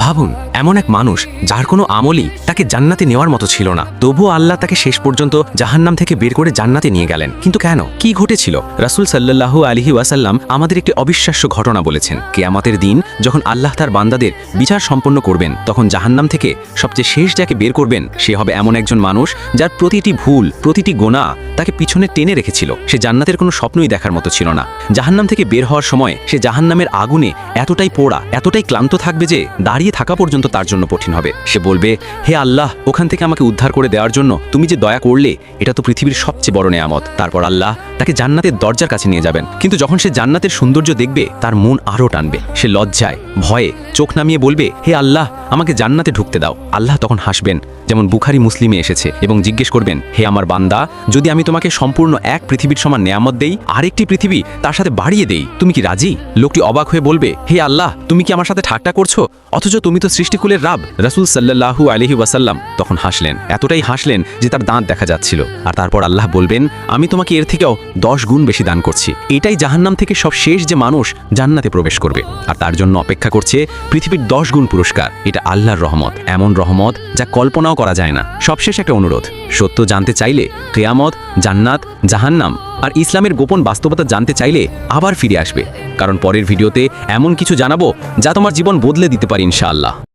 밥은 এমন এক মানুষ যার কোনো আমলই তাকে জান্নাতে নেওয়ার মতো ছিল না। তবুও আল্লাহ তাকে শেষ পর্যন্ত জাহান্নাম থেকে বের করে জান্নাতে নিয়ে গেলেন। কিন্তু কেন? কি ঘটেছিল? রাসূল সাল্লাল্লাহু আলাইহি ওয়াসাল্লাম আমাদের একটি অবিশ্বাস্য ঘটনা বলেছেন। কেয়ামতের দিন যখন আল্লাহ তার বান্দাদের বিচার সম্পন্ন করবেন, তখন জাহান্নাম থেকে সবচেয়ে শেষ যাকে বের করবেন, সে হবে এমন একজন মানুষ যার প্রতিটি ভুল, প্রতিটি গোনা তাকে পিছনে টেনে রেখেছিল। সে জান্নাতের কোনো স্বপ্নই দেখার মতো ছিল না। জাহান্নাম থেকে বের হওয়ার সময় সে জাহান্নামের আগুনে এতটাই পোড়া, এতটাই ক্লান্ত থাকবে যে দাঁড়িয়ে থাকা পর্যন্ত তার জন্য কঠিন হবে। সে বলবে, হে আল্লাহ, ওখান থেকে আমাকে উদ্ধার করে দেওয়ার জন্য তুমি যে দয়া করলে, এটা তো পৃথিবীর সবচেয়ে বড় নেয়ামত। তারপর আল্লাহ তাকে জান্নাতের দরজার কাছে নিয়ে যাবেন। কিন্তু যখন সে জান্নাতের সৌন্দর্য দেখবে, তার মন আরও টানবে। সে লজ্জায়, ভয়ে, চোখ নামিয়ে বলবে, হে আল্লাহ, আমাকে জান্নাতে ঢুকতে দাও। আল্লাহ তখন হাসবেন, যেমন বুখারি মুসলিমে এসেছে, এবং জিজ্ঞেস করবেন, হে আমার বান্দা, যদি আমি তোমাকে সম্পূর্ণ এক পৃথিবীর সমান নেয়ামত দেই, আরেকটি পৃথিবী তার সাথে বাড়িয়ে দেই, তুমি কি রাজি? লোকটি অবাক হয়ে বলবে, হে আল্লাহ, তুমি কি আমার সাথে ঠাট্টা করছ? অথচ তুমি তো সৃষ্টিকুলের রাব। রাসূল সাল্লাহু আলাইহি ওয়াসাল্লাম তখন হাসলেন, এতটাই হাসলেন যে তার দাঁত দেখা যাচ্ছিল। আর তারপর আল্লাহ বলবেন, আমি তোমাকে এর থেকেও দশ গুণ বেশি দান করছি। এটাই জাহান্নাম থেকে সব শেষ যে মানুষ জান্নাতে প্রবেশ করবে। আর তার জন্য অপেক্ষা করছে পৃথিবীর দশ গুণ পুরস্কার। এটা আল্লাহর রহমত। এমন রহমত যা কল্পনাও করা যায় না। সবশেষ একটা অনুরোধ। সত্য জানতে চাইলে কেয়ামত, জান্নাত, জাহান্নাম আর ইসলামের গোপন বাস্তবতা জানতে চাইলে আবার ফিরে আসবে। কারণ পরের ভিডিওতে এমন কিছু জানাব যা তোমার জীবন বদলে দিতে পারে ইনশাআল্লাহ।